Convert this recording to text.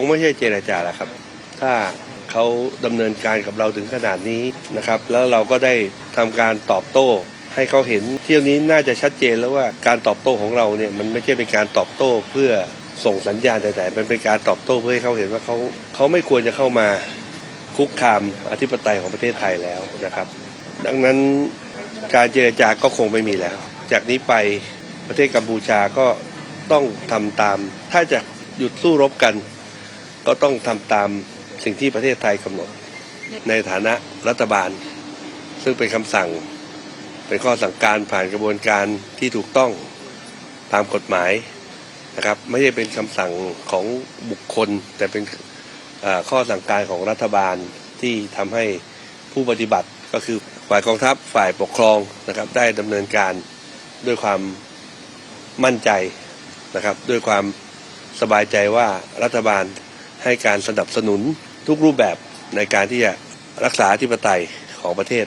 งไม่ใช่เจรจาแล้วครับ ถ้าเขาดำเนินการกับเราถึงขนาดนี้นะครับ แล้วเราก็ได้ทำการตอบโต้ ให้เขาเห็นเที่ยวนี้น่าจะชัดเจนแล้วว่าการตอบโต้ของเราเนี่ยมันไม่ใช่เป็นการตอบโต้เพื่อส่งสัญญาณแต่ๆมันเป็นการตอบโต้เพื่อให้เขาเห็นว่าเขาเขาไม่ควรจะเข้ามาคุกคามอธิปไตยของประเทศไทยแล้วนะครับ ดังนั้นการเจรจาก็คงไม่มีแล้ว จากนี้ไปประเทศกัมพูชาก็ต้องทำตาม ถ้าจะหยุดสู้รบกัน ก็ต้องทำตามสิ่งที่ประเทศไทยกำหนด ในฐานะรัฐบาล ซึ่งเป็นคำสั่ง เป็นข้อสั่งการผ่านกระบวนการที่ถูกต้องตามกฎหมายนะครับ ไม่ใช่เป็นคำสั่งของบุคคล แต่เป็นข้อสั่งการของรัฐบาลที่ทำให้ผู้ปฏิบัติก็คือฝ่ายกองทัพฝ่ายปกครองนะครับ ได้ดำเนินการด้วยความมั่นใจนะครับ ด้วยความสบายใจว่ารัฐบาล ให้การสนับสนุนทุกรูปแบบในการที่จะรักษาธิปไตยของประเทศ